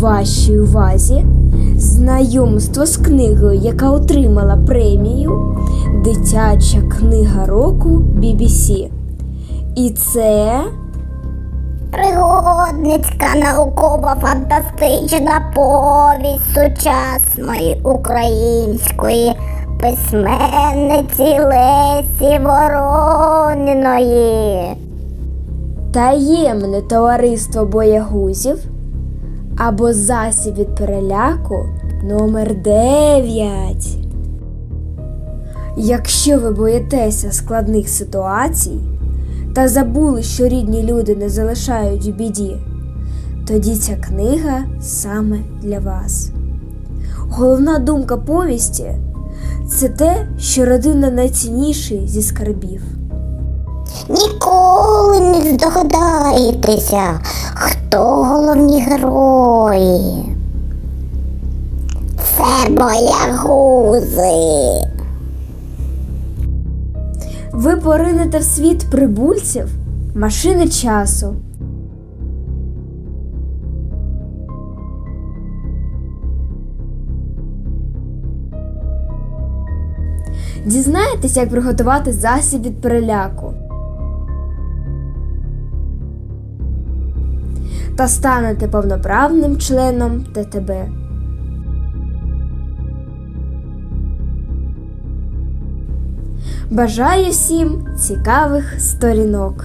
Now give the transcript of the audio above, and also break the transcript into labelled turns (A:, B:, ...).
A: вашій увазі знайомство з книгою, яка отримала премію Дитяча книга року BBC. І це
B: Пригодницька науково-фантастична повість сучасної української письменниці Лесі Ворониної.
A: таємне товариство боягузів або засіб від переляку номер 9. Якщо ви боїтеся складних ситуацій та забули, що рідні люди не залишають у біді, тоді ця книга саме для вас. Головна думка повісті це те, що родина найцінніший зі скарбів.
B: Ніколи не здогадаєтеся, хто головні герої. Це боягузи.
A: Ви поринете в світ прибульців, машини часу. Дізнаєтесь, як приготувати засіб від переляку. Та станете повноправним членом ТТБ. Бажаю всім цікавих сторінок.